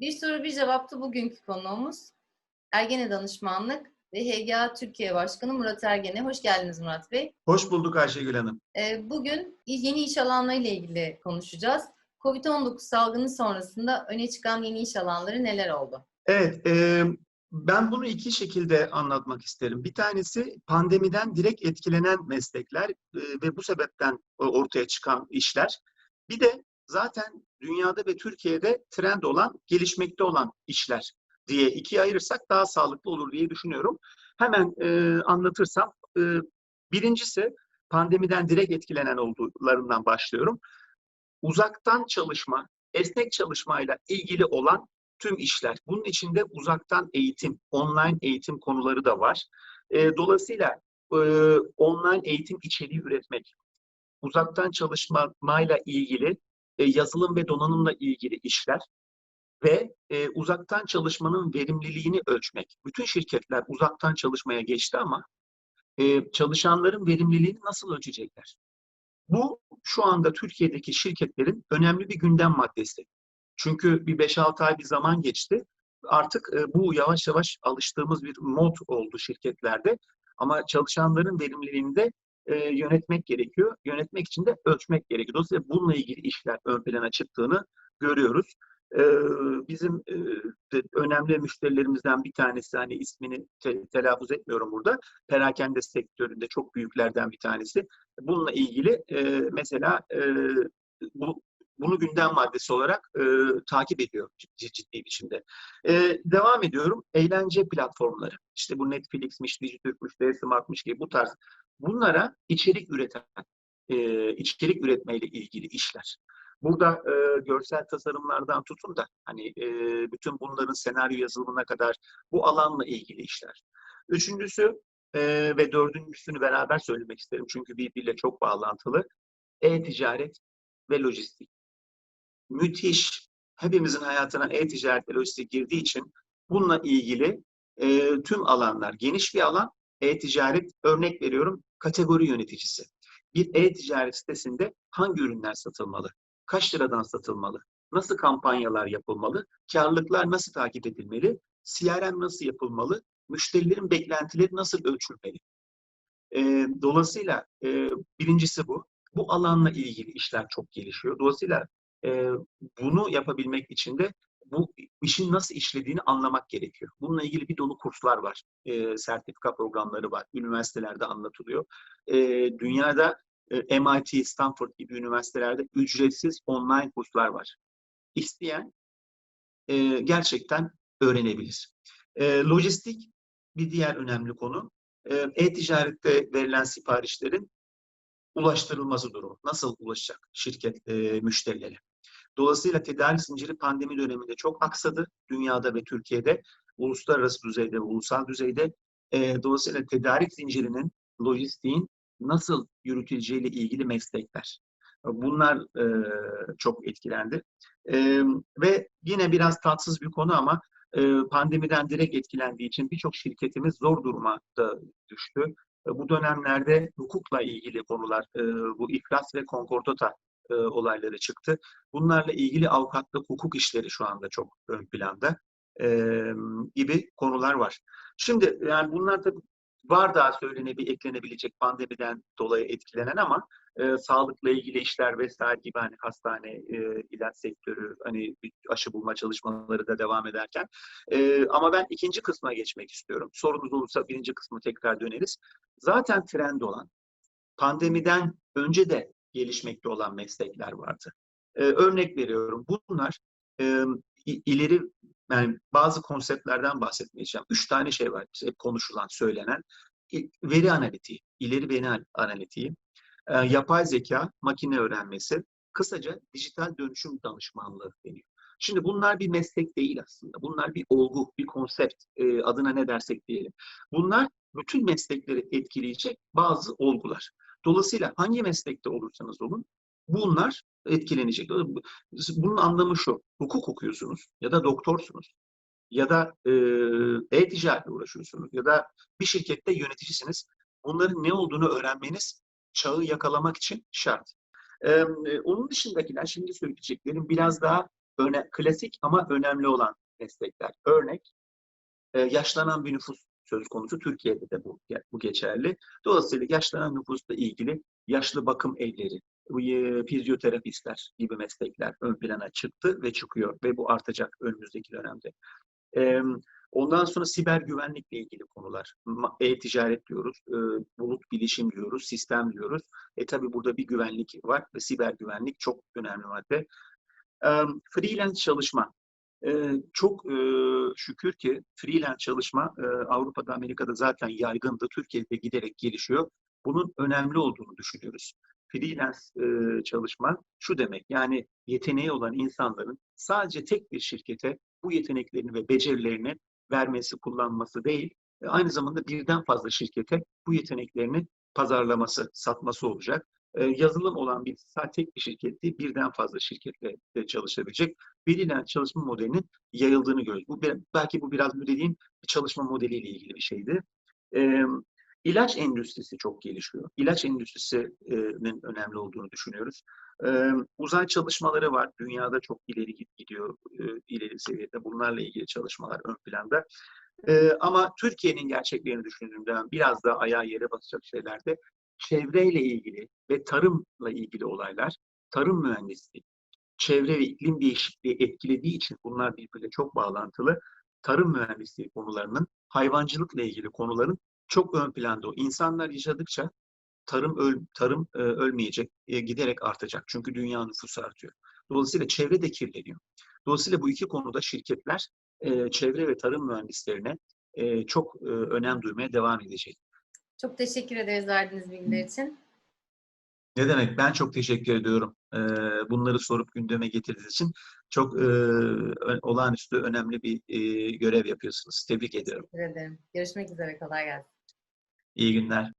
Bir soru bir cevaptı bugünkü konuğumuz. Ergene Danışmanlık ve HGA Türkiye Başkanı Murat Ergene. Hoş geldiniz Murat Bey. Hoş bulduk Ayşegül Hanım. Ee, Bugün yeni iş alanlarıyla ilgili konuşacağız. Covid-19 salgını sonrasında öne çıkan yeni iş alanları neler oldu? Evet, e, ben bunu iki şekilde anlatmak isterim. Bir tanesi pandemiden direkt etkilenen meslekler e, ve bu sebepten e, ortaya çıkan işler. Bir de zaten dünyada ve Türkiye'de trend olan, gelişmekte olan işler diye ikiye ayırırsak daha sağlıklı olur diye düşünüyorum. Hemen e, anlatırsam, e, birincisi pandemiden direkt etkilenen olduklarından başlıyorum. Uzaktan çalışma, esnek çalışmayla ilgili olan tüm işler. Bunun içinde uzaktan eğitim, online eğitim konuları da var. E, dolayısıyla e, online eğitim içeriği üretmek, uzaktan çalışmayla ilgili e, yazılım ve donanımla ilgili işler ve e, uzaktan çalışmanın verimliliğini ölçmek. Bütün şirketler uzaktan çalışmaya geçti ama e, çalışanların verimliliğini nasıl ölçecekler? Bu şu anda Türkiye'deki şirketlerin önemli bir gündem maddesi. Çünkü bir 5-6 ay bir zaman geçti. Artık e, bu yavaş yavaş alıştığımız bir mod oldu şirketlerde. Ama çalışanların verimliliğini de e, yönetmek gerekiyor. Yönetmek için de ölçmek gerekiyor. Dolayısıyla bununla ilgili işler ön plana çıktığını görüyoruz. E, bizim e, önemli müşterilerimizden bir tanesi, hani ismini te- telaffuz etmiyorum burada, perakende sektöründe çok büyüklerden bir tanesi. Bununla ilgili e, mesela e, bu bunu gündem maddesi olarak e, takip ediyor ciddi, ciddi biçimde. E, devam ediyorum. Eğlence platformları. İşte bu Netflix'miş, Dijitürk'müş, D-Smart'mış gibi bu tarz. Bunlara içerik üreten, e, içerik üretmeyle ilgili işler. Burada e, görsel tasarımlardan tutun da hani e, bütün bunların senaryo yazılımına kadar bu alanla ilgili işler. Üçüncüsü e, ve dördüncüsünü beraber söylemek isterim çünkü birbiriyle çok bağlantılı. E-ticaret ve lojistik müthiş, hepimizin hayatına e-ticaret ve lojistik girdiği için bununla ilgili e, tüm alanlar, geniş bir alan, e-ticaret, örnek veriyorum, kategori yöneticisi. Bir e-ticaret sitesinde hangi ürünler satılmalı? Kaç liradan satılmalı? Nasıl kampanyalar yapılmalı? Karlılıklar nasıl takip edilmeli? CRM nasıl yapılmalı? Müşterilerin beklentileri nasıl ölçülmeli? E, dolayısıyla e, birincisi bu. Bu alanla ilgili işler çok gelişiyor. Dolayısıyla e, bunu yapabilmek için de bu işin nasıl işlediğini anlamak gerekiyor. Bununla ilgili bir dolu kurslar var. E, sertifika programları var. Üniversitelerde anlatılıyor. E, dünyada e, MIT, Stanford gibi üniversitelerde ücretsiz online kurslar var. İsteyen e, gerçekten öğrenebilir. E, lojistik bir diğer önemli konu. E-ticarette verilen siparişlerin ulaştırılması durumu. Nasıl ulaşacak şirket e, müşterilere? Dolayısıyla tedarik zinciri pandemi döneminde çok aksadı dünyada ve Türkiye'de, uluslararası düzeyde ve ulusal düzeyde. E, dolayısıyla tedarik zincirinin, lojistiğin nasıl yürütüleceğiyle ilgili meslekler. Bunlar e, çok etkilendi. E, ve yine biraz tatsız bir konu ama e, pandemiden direkt etkilendiği için birçok şirketimiz zor duruma da düştü. E, bu dönemlerde hukukla ilgili konular, e, bu iflas ve konkordata e, olayları çıktı. Bunlarla ilgili avukatlık, hukuk işleri şu anda çok ön planda gibi konular var. Şimdi yani bunlar da var daha söylenebilir, eklenebilecek pandemiden dolayı etkilenen ama e, sağlıkla ilgili işler vesaire gibi hani hastane, e, ilaç sektörü, hani aşı bulma çalışmaları da devam ederken. E, ama ben ikinci kısma geçmek istiyorum. Sorunuz olursa birinci kısmı tekrar döneriz. Zaten trend olan, pandemiden önce de gelişmekte olan meslekler vardı. E, örnek veriyorum. Bunlar e, ileri yani bazı konseptlerden bahsetmeyeceğim. Üç tane şey var. Hep konuşulan, söylenen. Veri analitiği, ileri veri analitiği, e, yapay zeka, makine öğrenmesi, kısaca dijital dönüşüm danışmanlığı deniyor. Şimdi bunlar bir meslek değil aslında. Bunlar bir olgu, bir konsept e, adına ne dersek diyelim. Bunlar bütün meslekleri etkileyecek bazı olgular. Dolayısıyla hangi meslekte olursanız olun bunlar etkilenecek. Bunun anlamı şu. Hukuk okuyorsunuz ya da doktorsunuz ya da e-ticaretle uğraşıyorsunuz ya da bir şirkette yöneticisiniz. Bunların ne olduğunu öğrenmeniz çağı yakalamak için şart. Ee, onun dışındakiler şimdi söyleyeceklerim biraz daha öne, klasik ama önemli olan meslekler. Örnek, e, yaşlanan bir nüfus söz konusu. Türkiye'de de bu, bu geçerli. Dolayısıyla yaşlanan nüfusla ilgili yaşlı bakım evleri, e, fizyoterapistler gibi meslekler ön plana çıktı ve çıkıyor ve bu artacak önümüzdeki dönemde. Ondan sonra siber güvenlikle ilgili konular. E-ticaret diyoruz, e, bulut bilişim diyoruz, sistem diyoruz. E tabi burada bir güvenlik var ve siber güvenlik çok önemli madde. Freelance çalışma. Çok şükür ki freelance çalışma Avrupa'da, Amerika'da zaten yaygındı. Türkiye'de giderek gelişiyor. Bunun önemli olduğunu düşünüyoruz. Freelance çalışma şu demek yani yeteneği olan insanların sadece tek bir şirkete bu yeteneklerini ve becerilerini vermesi, kullanması değil, aynı zamanda birden fazla şirkete bu yeteneklerini pazarlaması, satması olacak. E, yazılım olan bir tek bir şirket değil, birden fazla şirketle de çalışabilecek freelance çalışma modelinin yayıldığını görüyoruz. Bu belki bu biraz bu çalışma modeliyle ilgili bir şeydi. E, ilaç endüstrisi çok gelişiyor. İlaç endüstrisinin önemli olduğunu düşünüyoruz. E, uzay çalışmaları var. Dünyada çok ileri gidiyor, e, ileri seviyede. Bunlarla ilgili çalışmalar ön planda. E, ama Türkiye'nin gerçeklerini düşündüğümde biraz daha ayağa yere basacak şeylerde çevreyle ilgili ve tarımla ilgili olaylar, tarım mühendisliği, çevre ve iklim değişikliği etkilediği için bunlar birbiriyle çok bağlantılı. Tarım mühendisliği konularının, hayvancılıkla ilgili konuların çok ön planda. o. İnsanlar yaşadıkça tarım öl, tarım e, ölmeyecek, e, giderek artacak. Çünkü dünya nüfusu artıyor. Dolayısıyla çevre de kirleniyor. Dolayısıyla bu iki konuda şirketler e, çevre ve tarım mühendislerine e, çok e, önem duymaya devam edecek. Çok teşekkür ederiz verdiğiniz bilgiler için. Ne demek? Ben çok teşekkür ediyorum. Ee, bunları sorup gündeme getirdiğiniz için çok e, olağanüstü önemli bir e, görev yapıyorsunuz. Tebrik ediyorum. Teşekkür ederim. Görüşmek üzere. Kolay gelsin. İyi günler.